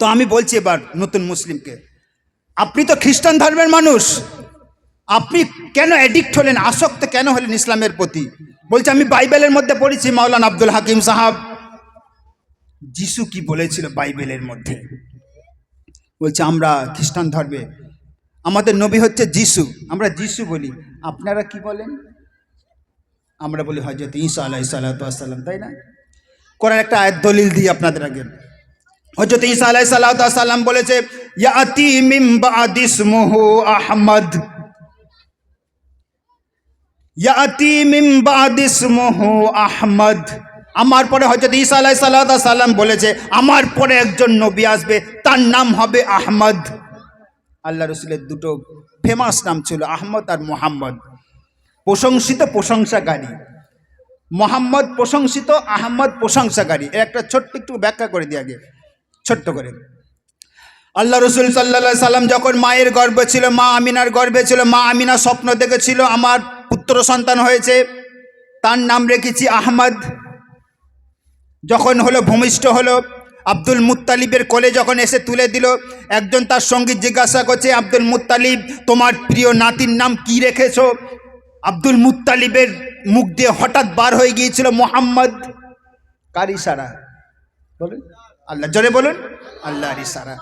তো আমি বলছি এবার নতুন মুসলিমকে, আপনি তো খ্রিস্টান ধর্মের মানুষ, আপনি কেন অ্যাডিক্ট হলেন, আসক্ত কেন হলেন ইসলামের প্রতি? বলছে আমি বাইবেলের মধ্যে পড়েছি, মাওলানা আব্দুল হাকিম সাহাব। যিশু কি বলেছিল বাইবেলের মধ্যে? বলছে, আমরা খ্রিস্টান ধর্মে, আমাদের নবী হচ্ছে যিশু, আমরা যিশু বলি। আপনারা কি বলেন? আমরা বলি হজরত ঈসা আলাই সাল্লাম তাই না? কোরআন একটা আয়াত দলিল দিই আপনাদের আগে। হজরত ঈসা আলাই সাল্লাম বলেছে, ইয়াতি মিম বাদিসমুহু আহমদ। ইয়াতি মিম বাদিসমুহু আহমদ। আমার পরে হজরত ঈসা আলাই সাল্লাম বলেছে, আমার পরে একজন নবী আসবে, তার নাম হবে আহমদ। আল্লাহ রসুলের দুটো ফেমাস নাম ছিল, আহমদ আর মোহাম্মদ। প্রশংসিত প্রশংসাকারী। মোহাম্মদ প্রশংসিত, আহমদ প্রশংসাকারী। এর একটা ছোট্ট একটু ব্যাখ্যা করে দিই আগে। ছোট্ট করে। আল্লাহ রসুল সাল্লা সাল্লাম যখন মায়ের গর্ভে ছিল, মা আমিনার গর্ভে ছিল, মা আমিনা স্বপ্ন দেখেছিল, আমার পুত্র সন্তান হয়েছে, তার নাম রেখেছি আহমদ। যখন হলো, ভূমিষ্ঠ হলো, আব্দুল মুত্তালিবের কোলে যখন এসে তুলে দিল, একজন তার সংগীত জিজ্ঞাসা করছে, আব্দুল মুত্তালিব, তোমার প্রিয় নাতির নাম কি রেখেছো? আব্দুল মুত্তালিবের মুখ দিয়ে হঠাৎ বার হয়ে গিয়েছিল, মোহাম্মদ কার ইশারা বলুন। আল্লাহ জোরে বলুন। আল্লাহর ইশারা।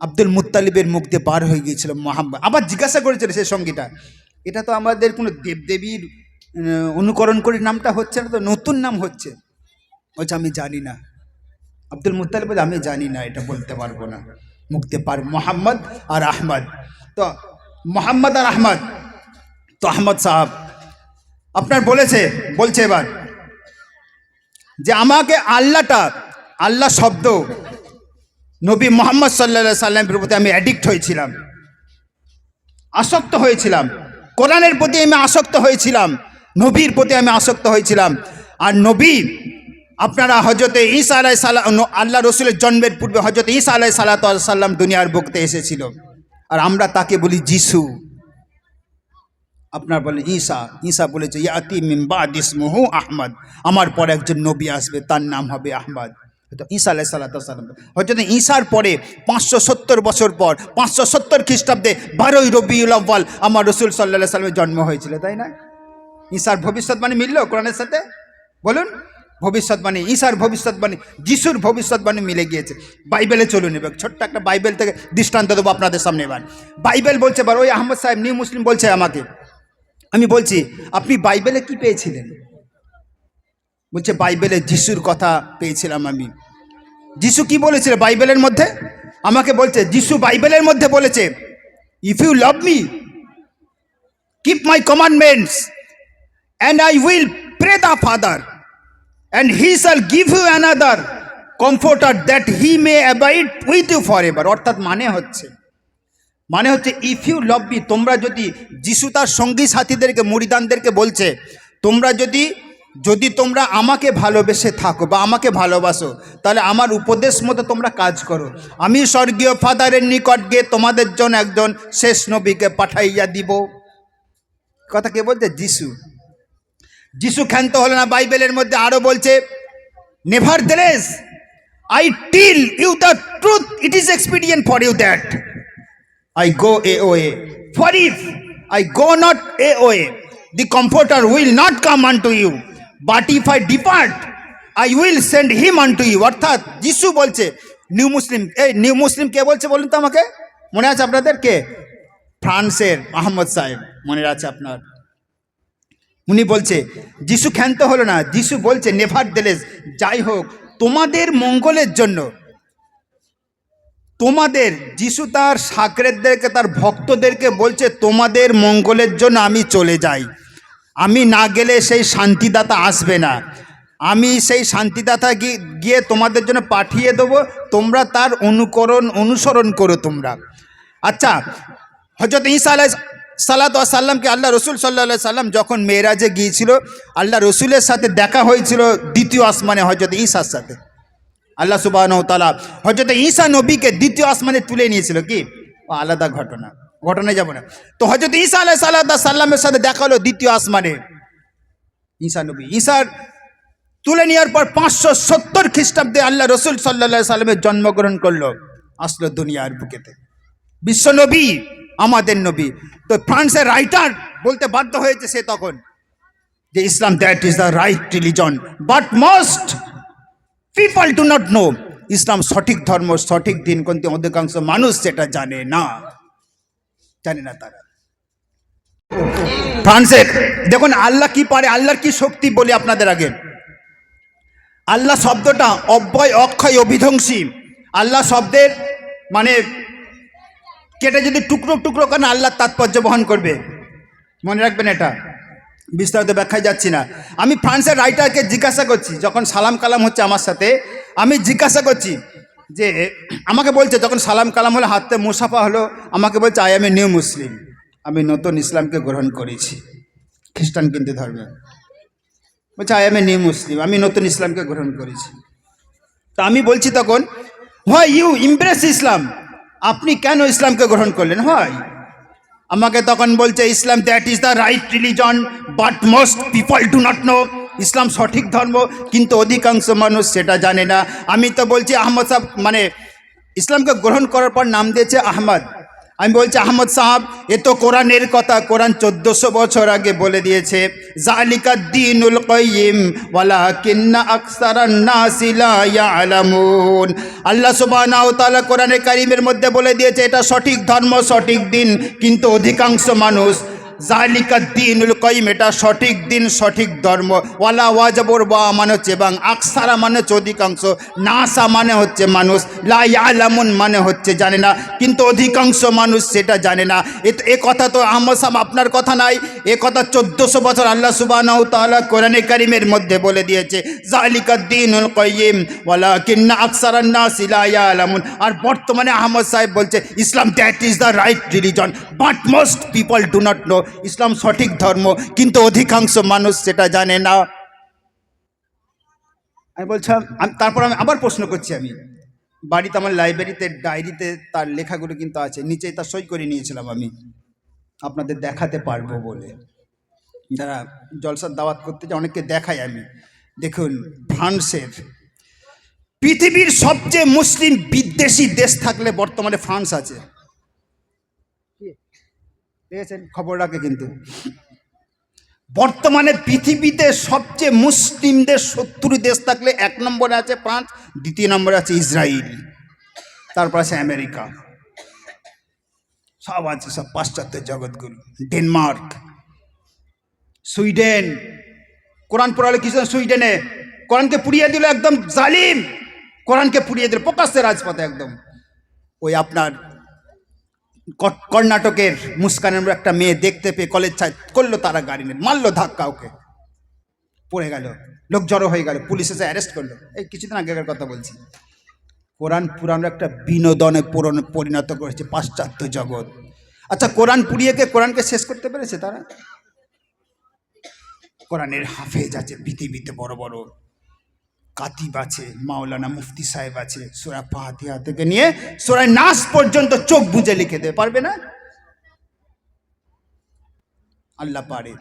আব্দুল মুত্তালিবের মুখ দিয়ে বার হয়ে গিয়েছিল মোহাম্মদ। আবার জিজ্ঞাসা করেছিল সেই সঙ্গীটা। এটা তো আমাদের কোনো দেবদেবীর অনুকরণ করে নামটা হচ্ছে না তো নতুন নাম হচ্ছে। বলছে আমি জানি না। আব্দুল মুত্তালিব বলে, আমি জানি না এটা বলতে পারব না। মুক্তি পার মোহাম্মদ আর আহমদ। তো মোহাম্মদ আর আহমদ। তো আহমদ সাহাব আপনার বলেছে বলছে এবার যে আমাকে আল্লাহটা আল্লাহ শব্দ। নবী মোহাম্মদ সাল্লা সাল্লামের প্রতি আমি অ্যাডিক্ট হয়েছিলাম। আসক্ত হয়েছিলাম। কোরআনের প্রতি আমি আসক্ত হয়েছিলাম। নবীর প্রতি আমি আসক্ত হয়েছিলাম। আর নবী, আপনারা হজরতে ঈসা আলাই সাল্লাম আল্লাহ রসুলের জন্মের পূর্বে হজরত ঈসা আলাই সাল্লাহ সাল্লাম দুনিয়ার বুকতে এসেছিল। আর আমরা তাকে বলি যিশু। আপনার বলে ঈসা ঈসা বলেছে, ইয়াতি মিম্বা ইসমুহু আহমদ। আমার পরে একজন নবী আসবে, তার নাম হবে আহমদ। ঈসা আলাই সাল্লাম হয়তো ঈশার পরে পাঁচশো সত্তর বছর পর, পাঁচশো সত্তর খ্রিস্টাব্দে বারোই রবিউল আব্বাল আমার রসুল সাল্লাহ সাল্লামের জন্ম হয়েছিল, তাই না? ঈসার ভবিষ্যৎবাণী মিলল কোরআনের সাথে? বলুন ভবিষ্যৎবাণী ঈশার ভবিষ্যৎবাণী যিশুর ভবিষ্যৎবাণী মিলে গিয়েছে। বাইবেলে চলুন এবার, ছোট্ট একটা বাইবেল থেকে দৃষ্টান্ত দেবো আপনাদের সামনে এবার। বাইবেল বলছে এবার, ওই আহমদ সাহেব, নিউ মুসলিম বলছে আমাকে, আমি বলছি, আপনি বাইবেলে কি পেয়েছিলেন? বলছে, বাইবেলে যিশুর কথা পেয়েছিলাম আমি। যিশু কি বলেছিল বাইবেলের মধ্যে আমাকে বলছে যিশু বাইবেলের মধ্যে বলেছে if you love me keep my commandments and I will pray the Father, and he shall give you another comforter that he may abide with you forever. অর্থাৎ মানে হচ্ছে মানে হচ্ছে ইফ ইউ লভ মি তোমরা যদি যিশু তার সঙ্গী সাথীদেরকে মুড়িদানদেরকে বলছে তোমরা যদি যদি তোমরা আমাকে ভালোবেসে থাকো বা আমাকে ভালোবাসো, তাহলে আমার উপদেশ মতো তোমরা কাজ করো। আমি স্বর্গীয় ফাদারের নিকট গিয়ে তোমাদের জন্য একজন শেষ নবীকে পাঠাইয়া দিব। কথা কে বলছে? যিশু। যিশু ক্ষান্ত হলো না। বাইবেলের মধ্যে আরও বলছে nevertheless I tell you the truth, it is expedient for you that. I go away, for if I go not away, the comforter will not come unto you. But if I depart I will send him unto you অর্থাৎ যিশু বলছে new মুসলিম এই new মুসলিম কে বলছে বলুন তো আমাকে? মনে আছে আপনাদের কে? ফ্রান্সের আহমদ সাহেব, মনে আছে আপনার? উনি বলছে, যিশু ক্ষান্ত হলো না। যিশু বলছে, নেভার দেলেস, যাই হোক, তোমাদের মঙ্গলের জন্য, তোমাদের, যিশু তার সাকরেতদেরকে, তার ভক্তদেরকে বলছে, তোমাদের মঙ্গলের জন্য আমি চলে যাই। আমি না গেলে সেই শান্তিদাতা আসবে না। আমি সেই শান্তিদাতা গিয়ে তোমাদের জন্য পাঠিয়ে দেবো, তোমরা তার অনুকরণ, অনুসরণ করো তোমরা। আচ্ছা হজরত ঈসা আলাই সাল্লাত সাল্লামকে আল্লাহ রসুল সাল্লাহ সাল্লাম যখন মেয়েরাজে গিয়েছিল, আল্লাহ রসুলের সাথে দেখা হয়েছিল দ্বিতীয় আসমানে হজরত ঈসার সাথে। আল্লাহ সুবাহ তালা হজরত ঈসা নবীকে দ্বিতীয় আসমানে তুলে নিয়েছিল কি? আলাদা ঘটনা। ঘটনায় যাব না। তো হজরত ঈসা আলাহ সাল্লাহ সাল্লামের সাথে দেখা হলো দ্বিতীয় আসমানে। ঈসা নবী ঈসার তুলে নেওয়ার পর পাঁচশো সত্তর খ্রিস্টাব্দে আল্লাহ রসুল সাল্লা সাল্লামের জন্মগ্রহণ করল, আসলো দুনিয়ার বুকেতে। বিশ্ব নবী, আমাদের নবী। তো ফ্রান্সের রাইটার বলতে বাধ্য হয়েছে সে তখন যে Islam that is the right religion, but most people do not know ইসলাম সঠিক ধর্ম, সঠিক দিন কিন্তু অধিকাংশ মানুষ সেটা জানে না। জানে না তারা। ফ্রান্সের, দেখুন আল্লাহ কি পারে, আল্লাহর কি শক্তি বলি আপনাদের আগে। আল্লাহ শব্দটা অব্যয়, অক্ষয় অভিধ্বংসী আল্লাহ শব্দের মানে কেটে যদি টুকরো টুকরো কেন আল্লাহর তাৎপর্য বহন করবে। মনে রাখবেন এটা। বিস্তারিত ব্যাখ্যায় যাচ্ছি না। আমি ফ্রান্সের রাইটারকে জিজ্ঞাসা করছি, যখন সালাম কালাম হচ্ছে আমার সাথে, আমি জিজ্ঞাসা করছি যে আমাকে বলছে, যখন সালাম কালাম হলো, হাতে মুসাফা হলো, আমাকে বলছে আই এ নিউ মুসলিম আমি নতুন ইসলামকে গ্রহণ করেছি। খ্রিস্টান কিন্তু ধর্মে। বলছে আই এ নিউ মুসলিম আমি নতুন ইসলামকে গ্রহণ করেছি। তা আমি বলছি তখন হয় ইউ ইমপ্রেস ইসলাম আপনি কেন ইসলামকে গ্রহণ করলেন? হয় আমাকে তখন বলছে Islam that is the right religion but most people do not know ইসলাম সঠিক ধর্ম, কিন্তু অধিকাংশ মানুষ সেটা জানে না। আমি তো বলছি, আহমদ সাহেব মানে ইসলামকে গ্রহণ করার পর নাম দিয়েছে আহমদ। আমি বলছি, আহমদ সাহাব, এ তো কোরআনের কথা। কোরআন চোদ্দশো বছর আগে বলে দিয়েছে জালিকা দিনুল কয়িম ওয়ালা কিন্না ইয়ালামুন। আল্লাহ তাআলা কোরআনে কারিমের মধ্যে বলে দিয়েছে, এটা সঠিক ধর্ম, সঠিক দিন, কিন্তু অধিকাংশ মানুষ জালিকা দিনুল কয়িম, এটা সঠিক দিন, সঠিক ধর্ম। ওয়ালা ওয়াজাবর বা মানে হচ্ছে, এবং আকসারা মানে হচ্ছে অধিকাংশ, নাসা মানে হচ্ছে মানুষ, লা আলামুন মানে হচ্ছে জানে না, কিন্তু অধিকাংশ মানুষ সেটা জানে না। এ- কথা তো আহমদ সাহেব আপনার কথা নাই, এ কথা চোদ্দোশো বছর আল্লাহ সুবাহ তাআলা কোরআনে কারিমের মধ্যে বলে দিয়েছে, জালিকা দিনুল কয়িম ওয়ালা কিন্না আকসারান নাস লা আলামুন আর বর্তমানে আহমদ সাহেব বলছে, Islam that is the right religion but most people do not know ইসলাম সঠিক ধর্ম, কিন্তু অধিকাংশ মানুষ সেটা জানে না। আমি বলছিলাম তারপর আমি আবার প্রশ্ন করছি আমি। বাড়িতে আমার লাইব্রেরিতে, ডায়েরিতে তার লেখাগুলো কিন্তু আছে নিচে তার সই করে নিয়েছিলাম আমি। আপনাদের দেখাতে পারব বলে। যারা জলসার দাওয়াত করতে যে অনেককে দেখাই আমি। দেখুন, ফ্রান্সের পৃথিবীর সবচেয়ে মুসলিম বিদ্বেষী দেশ থাকলে বর্তমানে ফ্রান্স আছে। দেখেছেন খবর রাখে কিন্তু। বর্তমানে পৃথিবীতে সবচেয়ে মুসলিমদের শত্রু দেশ থাকলে এক নম্বরে আছে ফ্রান্স, দ্বিতীয় নম্বরে আছে ইসরায়েল তারপর আছে আমেরিকা। সব আছে, সব পাশ্চাত্য জগৎগুলো। ডেনমার্ক, সুইডেন, কোরআন পড়ালে কিছু সুইডেনে। কোরআনকে পুড়িয়ে দিল একদম জালিম। কোরআনকে পুড়িয়ে দিল, প্রকাশ্যে রাজপথে একদম। ওই আপনার কর্ণাটকের মুস্কানের একটা মেয়ে দেখতে পেয়ে কলেজ ছাই করল তারা গাড়ি নিয়ে। মারলো ধাক্কা ওকে। পড়ে গেল। লোক জড়ো হয়ে গেল। পুলিশ এসে অ্যারেস্ট করল। এই কিছুদিন আগেকার কথা বলছি। কোরআন পুরানো একটা বিনোদনে পুরনো- পরিণত করেছে পাশ্চাত্য জগৎ। আচ্ছা কোরআন পুড়িয়েকে কোরআনকে শেষ করতে পেরেছে তারা? কোরআনের হাফেজ আছে পৃথিবীতে বড় বড়। কাতিব আছে, মাওলানা মুফতি সাহেব আছে, সোরা পাহাতিয়া থেকে নিয়ে সোরা নাস পর্যন্ত চোখ বুঝে লিখে দেবে পারবে না? আল্লাহ পারে।